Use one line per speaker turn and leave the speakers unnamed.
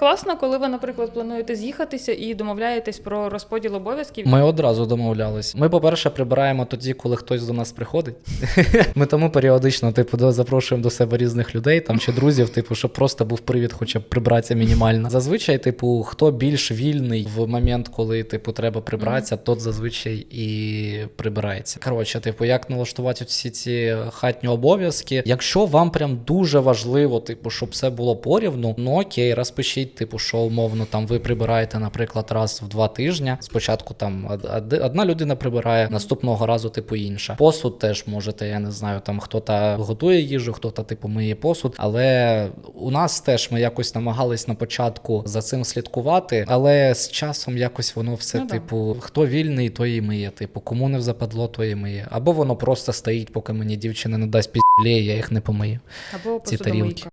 класно, коли ви, наприклад, плануєте з'їхатися і домовляєтесь про розподіл обов'язків.
Ми одразу домовлялись. Ми, по-перше, прибираємо тоді, коли хтось до нас приходить. Ми тому періодично, типу, запрошуємо до себе різних людей там чи друзів, типу, щоб просто був привід, хоча б прибратися мінімально. Зазвичай, типу, хто більш вільний в момент, коли типу треба прибратися, тот зазвичай і прибирається. Коротше, типу, як налаштувати всі ці хатні обов'язки. Якщо вам прям дуже важливо, типу, щоб все було порівну, ну окей, розпишіть, типу, що умовно там ви прибираєте, наприклад, раз в два тижні. Спочатку там од- од- одна людина прибирає, наступного разу, типу, інша. Посуд теж можете, я не знаю, там хто-то готує їжу, хто-то типу миє посуд. Але у нас теж ми якось намагались на початку за цим слідкувати, але з часом якось воно все,
Ну да.
типу, хто вільний, то і миє. Типу, кому не западло, то і миє. Або воно просто стоїть, поки мені дівчина не дасть пізлі, я їх не помию.
Або
ці тарілки.